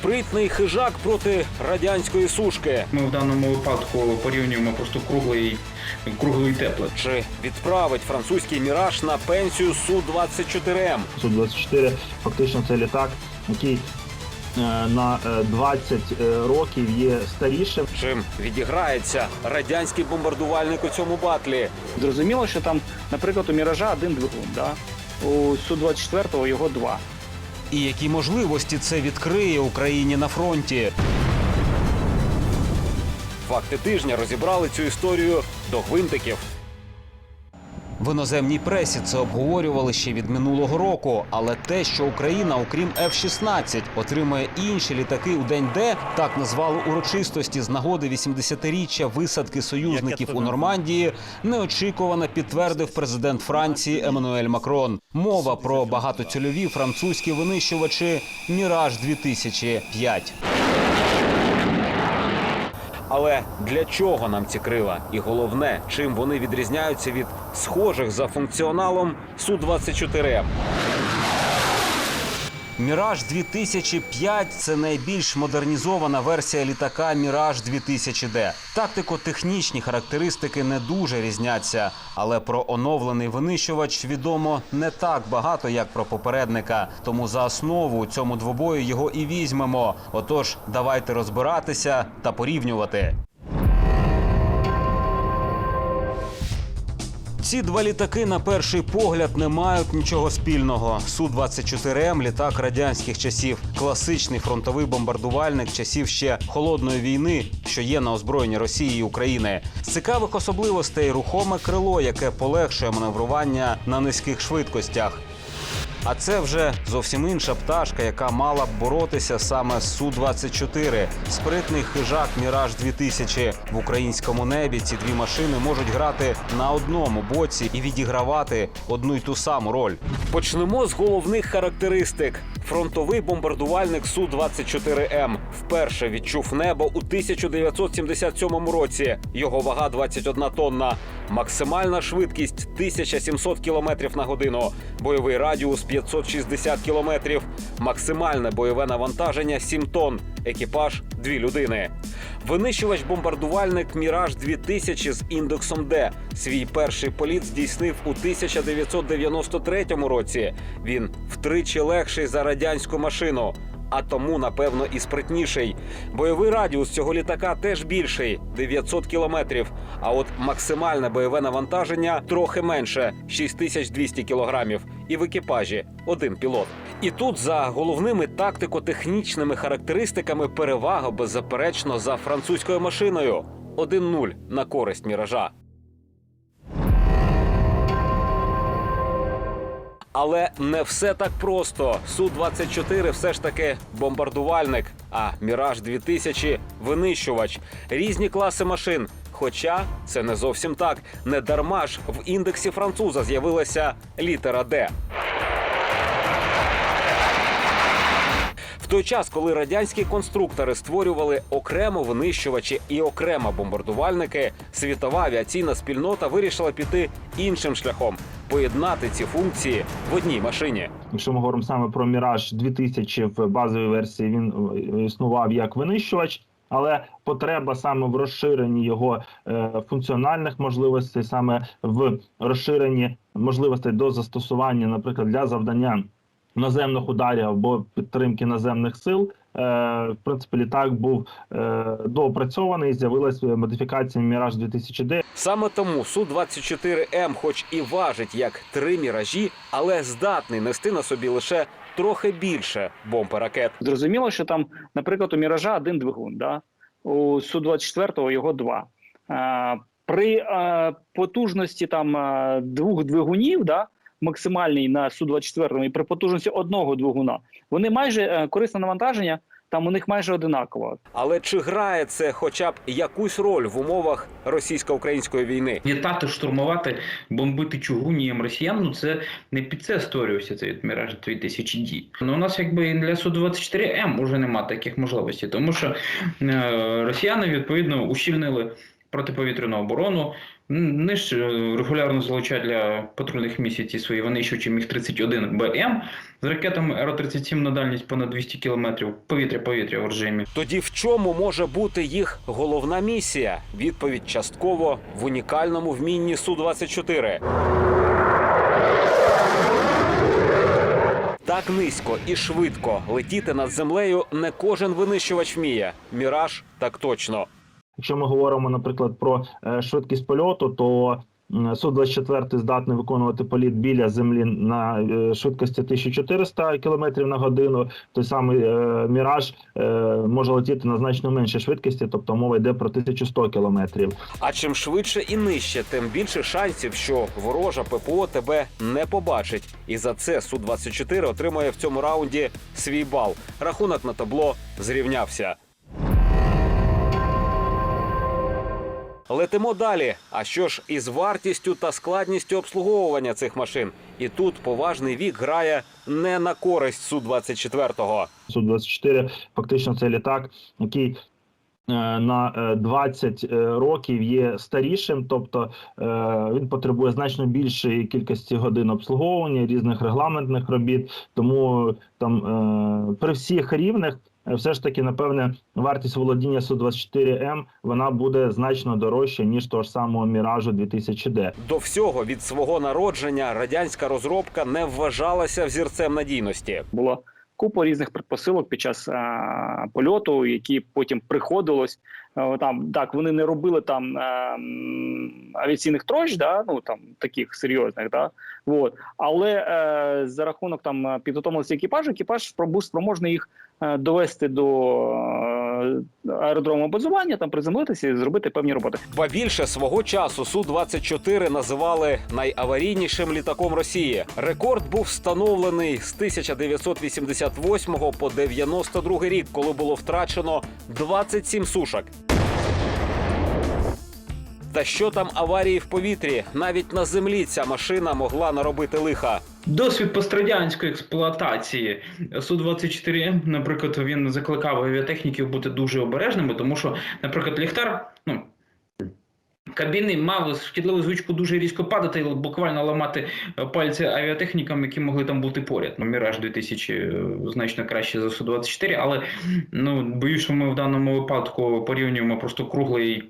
Спритний хижак проти радянської сушки. Ми в даному випадку порівнюємо просто круглий, круглий тепле. Чи відправить французький міраж на пенсію су 24 м Су-24 фактично це літак, який е, на е, 20 е, років є старішим. Чим відіграється радянський бомбардувальник у цьому батлі? Зрозуміло, що там, наприклад, у Міража один двигун, да? у Су-24 його два. І які можливості це відкриє Україні на фронті? Факти тижня розібрали цю історію до гвинтиків. В іноземній пресі це обговорювали ще від минулого року. Але те, що Україна, окрім F-16, отримає інші літаки у день Д, так назвали урочистості з нагоди 80-річчя висадки союзників у Нормандії, неочікувано підтвердив президент Франції Еммануель Макрон. Мова про багатоцільові французькі винищувачі Міраж 2005 Але для чого нам ці крила? І головне, чим вони відрізняються від схожих за функціоналом Су-24М? Міраж 2005 це найбільш модернізована версія літака Міраж 2000D. Тактико-технічні характеристики не дуже різняться, але про оновлений винищувач відомо не так багато, як про попередника. Тому за основу цьому двобою його і візьмемо. Отож, давайте розбиратися та порівнювати. Ці два літаки на перший погляд не мають нічого спільного. Су-24М – літак радянських часів, класичний фронтовий бомбардувальник часів ще холодної війни, що є на озброєнні Росії і України. З цікавих особливостей рухоме крило, яке полегшує маневрування на низьких швидкостях. А це вже зовсім інша пташка, яка мала б боротися саме з Су-24. Спритний хижак Міраж 2000 в українському небі. Ці дві машини можуть грати на одному боці і відігравати одну й ту саму роль. Почнемо з головних характеристик. Фронтовий бомбардувальник Су-24М вперше відчув небо у 1977 році. Його вага 21 тонна. Максимальна швидкість 1700 км на годину. Бойовий радіус 560 км. Максимальне бойове навантаження 7 тонн. Екіпаж 2 людини. Винищувач-бомбардувальник Міраж 2000 з індексом Д. Свій перший політ здійснив у 1993 році. Він втричі легший за радянську машину. А тому, напевно, і спритніший. Бойовий радіус цього літака теж більший 900 кілометрів. А от максимальне бойове навантаження трохи менше 6200 кілограмів. І в екіпажі один пілот. І тут за головними тактико-технічними характеристиками перевага беззаперечно за французькою машиною 1-0 на користь міража. Але не все так просто. Су-24 все ж таки бомбардувальник, а Міраж 2000 винищувач. Різні класи машин. Хоча це не зовсім так. Не дарма ж в індексі француза з'явилася літера Д. В той час, коли радянські конструктори створювали окремо винищувачі і окремо бомбардувальники, світова авіаційна спільнота вирішила піти іншим шляхом поєднати ці функції в одній машині. Якщо ми говоримо саме про Міраж 2000 в базовій версії, він е, існував як винищувач. Але потреба саме в розширенні його е, функціональних можливостей, саме в розширенні можливостей до застосування, наприклад, для завдання наземних ударів або підтримки наземних сил. Е, в принципі, літак був е, доопрацьований. З'явилася модифікація Міраж 2000D. Саме тому Су-24М, хоч і важить як три міражі, але здатний нести на собі лише трохи більше бомб і ракет. Зрозуміло, що там, наприклад, у Міража один двигун, да? у Су-24 його два. При потужності там двох двигунів, да, максимальний на Су-24 і при потужності одного двигуна, вони майже е, корисне навантаження, там у них майже одинаково. Але чи грає це хоча б якусь роль в умовах російсько-української війни? Літати, штурмувати, бомбити чугунієм росіян, ну це не під це створювався цей Міраж 2000 дій. Ну у нас якби для Су-24М уже немає таких можливостей, тому що е, росіяни відповідно ущільнили протиповітряну оборону. Вони ж е, регулярно залучають для патрульних місій ці свої винищувачі Міг-31 БМ з ракетами Р-37 на дальність понад 200 км повітря-повітря в режимі. Тоді в чому може бути їх головна місія? Відповідь частково в унікальному вмінні Су-24. Так низько і швидко летіти над землею не кожен винищувач вміє. Міраж так точно. Якщо ми говоримо, наприклад, про е, швидкість польоту, то м, Су-24 здатний виконувати політ біля землі на е, швидкості 1400 км на годину. Той самий е, Міраж може летіти на значно меншій швидкості, тобто мова йде про 1100 км. А чим швидше і нижче, тим більше шансів, що ворожа ППО тебе не побачить. І за це Су-24 отримує в цьому раунді свій бал. Рахунок на табло зрівнявся. Летимо далі. А що ж із вартістю та складністю обслуговування цих машин? І тут поважний вік грає не на користь Су-24. Су-24 фактично це літак, який на е, 20 е, років є старішим, тобто е, він потребує значно більшої кількості годин обслуговування різних регламентних робіт. Тому там е, при всіх рівнях. е, Все ж таки, напевне, вартість володіння Су-24М вона буде значно дорожча ніж того ж самого Міражу 2000D. До всього від свого народження радянська розробка не вважалася взірцем надійності. Була купа різних предпосилок під час а, польоту, які потім приходилось. а, там так вони не робили там а, авіаційних трощ, да, ну там таких серйозних, да, от. але а, за рахунок там е, підготовленості екіпажу, екіпаж був спроможний їх е, довести до е, аеродрому базування, там приземлитися і зробити певні роботи. Ба більше свого часу Су-24 називали найаварійнішим літаком Росії. Рекорд був встановлений з 1988 по 92 рік, коли було втрачено 27 сушок. Та що там аварії в повітрі? Навіть на землі ця машина могла наробити лиха. Досвід пострадянської експлуатації Су-24М, наприклад, він закликав авіатехніків бути дуже обережними, тому що, наприклад, ліхтар, ну. Кабіни мав шкідливу звичку дуже різко падати і буквально ламати е, пальці авіатехнікам, які могли там бути поряд. Ну, Міраж 2000 е, значно краще за Су-24, але ну, боюсь, що ми в даному випадку порівнюємо просто круглий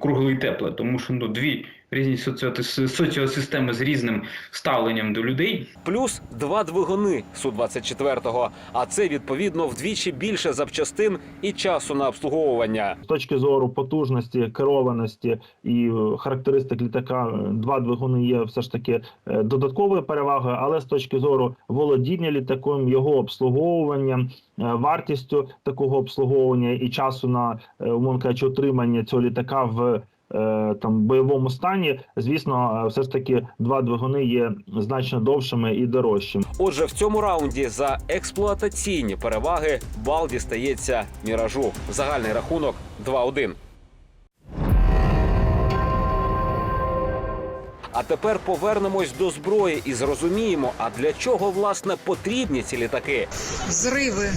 круглий тепле, тому що ну, дві різні соціо- соціосистеми з різним ставленням до людей. Плюс два двигуни Су-24, а це відповідно вдвічі більше запчастин і часу на обслуговування. З точки зору потужності, керованості і е, характеристик літака, е, два двигуни є все ж таки е, додатковою перевагою, але з точки зору володіння літаком, його обслуговування, вартістю такого обслуговування і часу на умовно кажучи, отримання цього літака в там бойовому стані, звісно, е, все ж таки два двигуни є значно довшими і дорожчими. Отже, в цьому раунді за експлуатаційні переваги бал дістається міражу. Загальний рахунок 2-1. А тепер повернемось до зброї і зрозуміємо, а для чого власне потрібні ці літаки. Взрывы,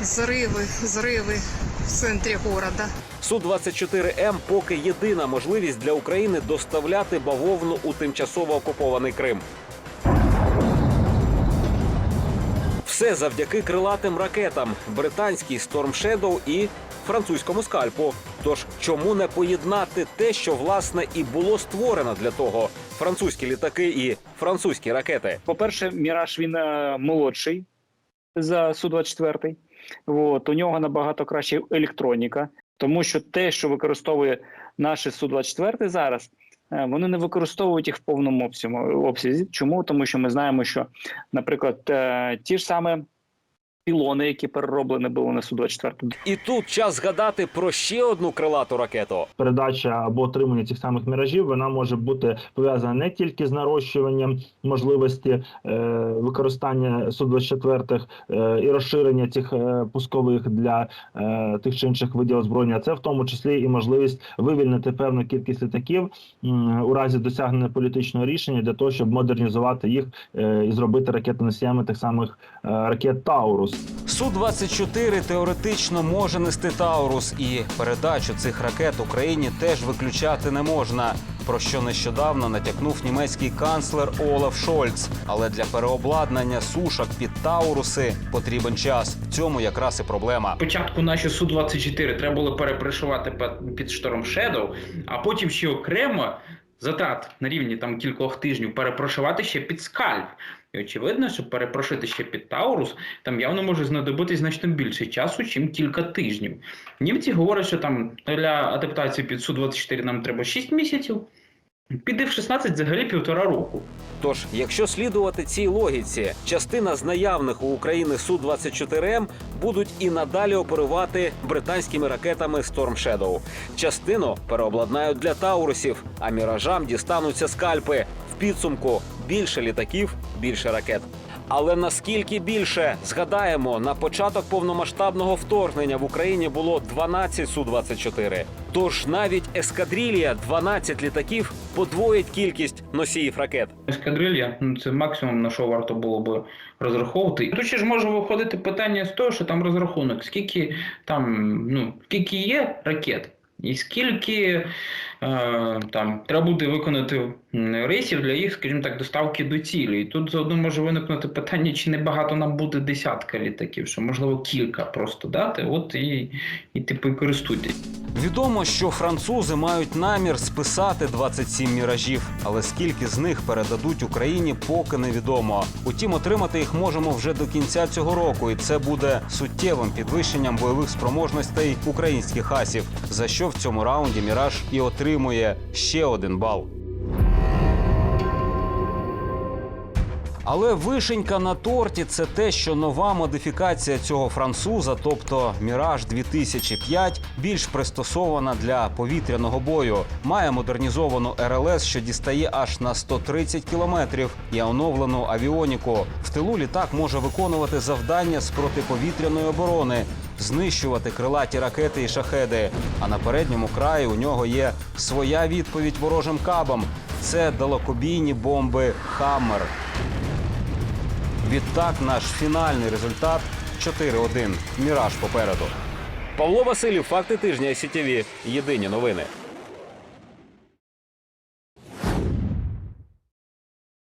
взрывы, взрывы в центре города. Су-24М поки єдина можливість для України доставляти бавовну у тимчасово окупований Крим. Все завдяки крилатим ракетам, британській Storm Shadow і французькому скальпу. Тож чому не поєднати те, що власне і було створено для того: французькі літаки і французькі ракети? По-перше, Міраж він е, молодший за Су-24. От, у нього набагато краще електроніка, тому що те, що використовує наші Су-24 зараз, е, вони не використовують їх в повному обсязі. Чому? Тому що ми знаємо, що, наприклад, е, ті ж саме пілони, які перероблені були на Су-24, І тут час згадати про ще одну крилату ракету. передача або отримання цих самих міражів вона може бути пов'язана не тільки з нарощуванням можливості е, використання су 24 е, і розширення цих е, пускових для е, тих чи інших видів озброєння, це в тому числі і можливість вивільнити певну кількість літаків м, у разі досягнення політичного рішення для того, щоб модернізувати їх е, і зробити ракетоносіями тих самих е, ракет Таурус. Су-24 теоретично може нести Таурус, і передачу цих ракет Україні теж виключати не можна. Про що нещодавно натякнув німецький канцлер Олаф Шольц. Але для переобладнання сушок під Тауруси потрібен час. В цьому якраз і проблема. Спочатку наші Су-24 треба було перепришувати пе- під Storm Shadow, а потім ще окремо затрат на рівні там кількох тижнів перепрошувати ще під скальп. І очевидно, що перепрошити ще під Таурус там явно може знадобитись значно більше часу, чим кілька тижнів. Німці говорять, що там для адаптації під Су-24 нам треба 6 місяців, під F-16 взагалі півтора року. Тож, якщо слідувати цій логіці, частина з наявних у України Су-24М будуть і надалі оперувати британськими ракетами Storm Shadow. Частину переобладнають для таурусів, а міражам дістануться скальпи. В підсумку більше літаків, більше ракет. Але наскільки більше згадаємо, на початок повномасштабного вторгнення в Україні було 12 Су-24. Тож навіть ескадрилья 12 літаків подвоїть кількість носіїв ракет. Ескадрилья, ну це максимум на що варто було би розраховувати. Тут ще ж може виходити питання з того, що там розрахунок, скільки там, ну, скільки є ракет, і скільки там треба буде виконати рейсів для їх, скажімо так, доставки до цілі. І тут заодно може виникнути питання, чи не багато нам буде десятка літаків, що можливо кілька просто дати, от і, і типу і користуйтесь. Відомо, що французи мають намір списати 27 міражів, але скільки з них передадуть Україні, поки невідомо. Утім, отримати їх можемо вже до кінця цього року, і це буде суттєвим підвищенням бойових спроможностей українських асів, за що в цьому раунді міраж і отримує ще один бал. Але вишенька на торті це те, що нова модифікація цього француза, тобто Міраж 2005, більш пристосована для повітряного бою. Має модернізовану РЛС, що дістає аж на 130 кілометрів, і оновлену авіоніку. В тилу літак може виконувати завдання з протиповітряної оборони, знищувати крилаті ракети і шахеди. А на передньому краї у нього є своя відповідь ворожим кабам. Це далекобійні бомби Хаммер. Відтак наш фінальний результат 4-1. Міраж попереду. Павло Василів, факти тижня СІТІВІ. Єдині новини.